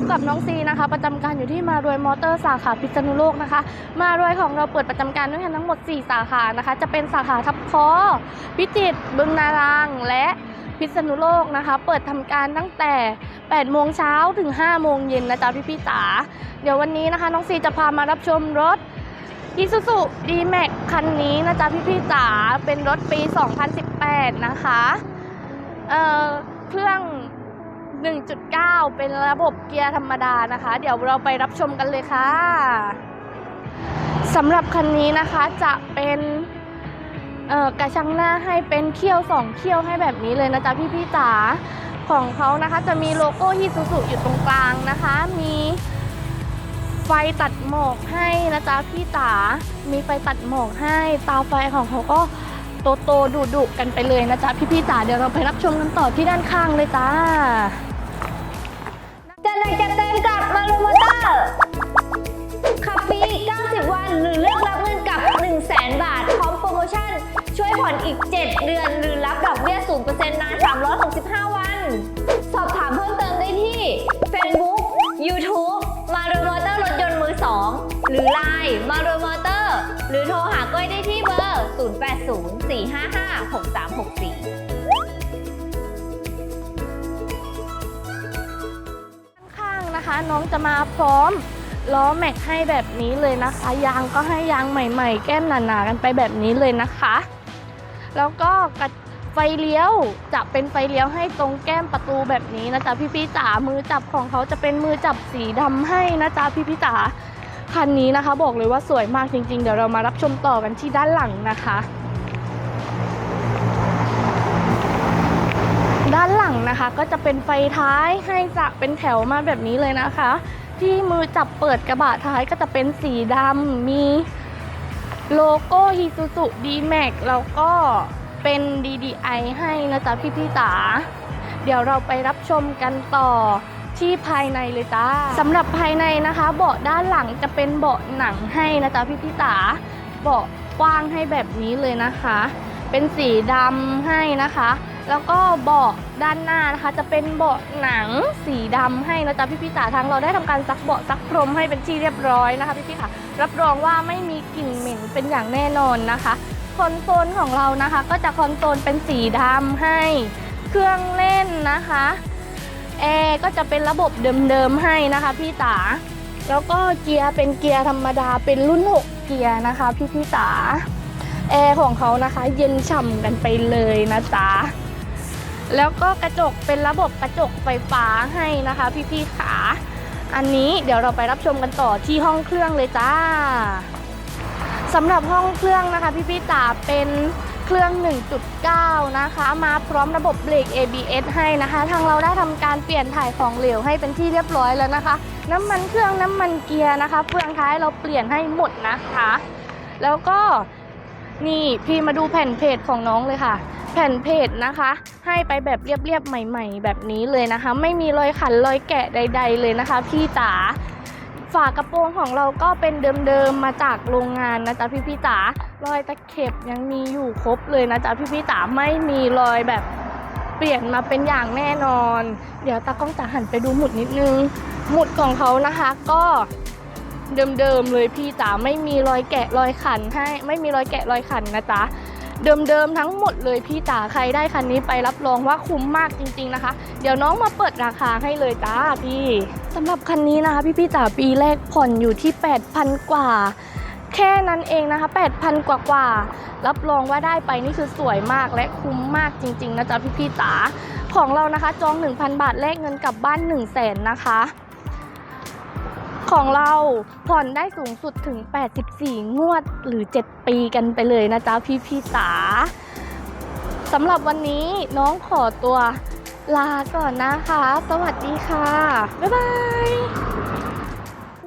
บกับน้องซีนะคะ ประจำการอยู่ที่มารวยมอเตอร์สาขาพิษณุโลกนะคะ มารวยของเราเปิดประจำการด้วยกันทั้งหมด 4 สาขานะคะ จะเป็นสาขาทับคอพิจิตรบึงนารางและพิษณุโลกนะคะ เปิดทำการตั้งแต่ 8 โมงเช้าถึง 5 โมงเย็นนะจ๊ะพี่พี่ๆจ๋าเดี๋ยววันนี้นะคะ น้องซีจะพามารับชมรถ i s u z u D-Max คันนี้นะจ๊ะพี่พี่ๆจ๋าเป็นรถปี 2018 นะคะ เอ่อเครื่อง 1.9 เป็นระบบเกียร์ธรรมดานะคะ เดี๋ยวเราไปรับชมกันเลยค่ะสำหรับคันนี้นะคะจะเป็นกระชังหน้าให้เป็นเขี้ยวสองเขี้ยวให้แบบนี้เลยนะจ๊ะพี่พี่จ๋าของเขานะคะจะมีโลโก้ฮิซูซุอยู่ตรงกลางนะคะ มีไฟตัดหมอกให้นะจ๊ะพี่จ๋ามีไฟตัดหมอกให้ตาไฟของเขาก็โตโตดุดุกันไปเลยนะจ๊ะพี่พี่จ๋าเดี๋ยวเราไปรับชมกันต่อที่ด้านข้างเลยจ้า อนอีก 7 เดือน หรือรับดอกเบี้ย 0%นาน 365 วัน สอบถามเพิ่มเติมได้ที่ Facebook YouTube มารูมอเตอร์รถยนต์มือ 2 หรือ Line มารูมอเตอร์ หรือโทรหาก้อยได้ที่เบอร์ 0804556364ข้างๆนะคะน้องจะมาพร้อมล้อแม็กให้แบบนี้เลยนะคะ ยางก็ให้ยางใหม่ ๆ แก้มหนาๆกันไปแบบนี้เลยนะคะ แล้วก็กไฟเลี้ยวจะเป็นไฟเลี้ยวให้ตรงแก้มประตูแบบนี้นะจ๊ะพี่ๆจ๋ามือจับของเขาจะเป็นมือจับสีดำให้นะจ๊ะพี่ๆจ๋าคันนี้นะคะ บอกเลยว่าสวยมากจริง ๆ เดี๋ยวเรามารับชมต่อกันที่ด้านหลังนะคะ ด้านหลังนะคะ ก็จะเป็นไฟท้ายให้จะเป็นแถวมาแบบนี้เลยนะคะ ที่มือจับเปิดกระบะท้ายก็จะเป็นสีดำมี โลโก้ฮิซูซุ D-Max แล้วก็เป็น DDI ให้นะจ๊ะพี่พี่ๆจ๋าเดี๋ยวเราไปรับชมกันต่อที่ภายในเลยจ้าสำหรับภายในนะคะ เบาะด้านหลังจะเป็นเบาะหนังให้นะจ๊ะพี่พี่ๆจ๋าเบาะกว้างให้แบบนี้เลยนะคะ เป็นสีดำให้นะคะ แล้วก็เบาะด้านหน้านะคะ จะเป็นเบาะหนังสีดำให้นะจ๊ะพี่พี่จ๋าทางเราได้ทำการซักเบาะซักพรมให้เป็นที่เรียบร้อยนะคะพี่พี่ๆค่ะรับรองว่าไม่มีกลิ่นเหม็นเป็นอย่างแน่นอนนะคะคอนโซลของเรานะคะ ก็จะคอนโซลเป็นสีดำให้เครื่องเล่นนะคะแอร์ก็จะเป็นระบบเดิมๆให้นะคะพี่จ๋าแล้วก็เกียร์เป็นเกียร์ธรรมดาเป็นรุ่น 6 เกียร์นะคะ พี่พี่จ๋าแอร์ของเขานะคะ เย็นฉ่ำกันไปเลยนะจ๊ะ แล้วก็กระจกเป็นระบบกระจกไฟฟ้าให้นะคะ พี่ๆขาอันนี้เดี๋ยวเราไปรับชมกันต่อที่ห้องเครื่องเลยจ้าสำหรับห้องเครื่องนะคะ พี่ๆจ๋าเป็นเครื่อง 1.9 นะคะ มาพร้อมระบบเบรก ABS ให้นะคะ ทางเราได้ทำการเปลี่ยนถ่ายของเหลวให้เป็นที่เรียบร้อยแล้วนะคะ น้ำมันเครื่องน้ำมันเกียร์นะคะเฟืองท้ายเราเปลี่ยนให้หมดนะคะ แล้วก็ นี่พี่มาดูแผ่นเพจของน้องเลยค่ะ แผ่นเพจนะคะ ให้ไปแบบเรียบๆใหม่ ๆ แบบนี้เลยนะคะ ไม่มีรอยขันรอยแกะใด ๆ เลยนะคะ พี่จ๋าฝากระโปรงของเราก็เป็นเดิมๆมาจากโรงงานนะจ๊ะพี่พี่ๆจ๋ารอยตะเข็บยังมีอยู่ครบเลยนะจ๊ะพี่พี่ๆจ๋าไม่มีรอยแบบเปลี่ยนมาเป็นอย่างแน่นอน เดี๋ยวตากล้องจะหันไปดูหมุดนิดนึง หมุดของเขานะคะก็ เดิมๆเลยพี่จ๋าไม่มีรอยแกะรอยขันให้ไม่มีรอยแกะรอยขันนะจ๊ะเดิมๆทั้งหมดเลยพี่จ๋าใครได้คันนี้ไปรับรองว่าคุ้มมากจริง ๆนะคะ เดี๋ยวน้องมาเปิดราคาให้เลยจ้าพี่สำหรับคันนี้นะคะพี่พี่จ๋าปีแรกผ่อนอยู่ที่ 8,000 กว่า แค่นั้นเองนะคะ 8,000 กว่ากว่ารับรองว่าได้ไปนี่คือสวยมากและคุ้มมากจริง ๆ นะจ๊ะพี่พี่จ๋าของเรานะคะ จอง 1,000 บาทแลกเงินกลับบ้าน 1 0 0 0 0แสนนะคะ ของเราผ่อนได้สูงสุดถึง 84 งวดหรือ 7 ปีกันไปเลยนะจ๊ะพี่พี่ๆจ๋าสำหรับวันนี้น้องขอตัวลาก่อนนะคะ สวัสดีค่ะ บ๊ายบาย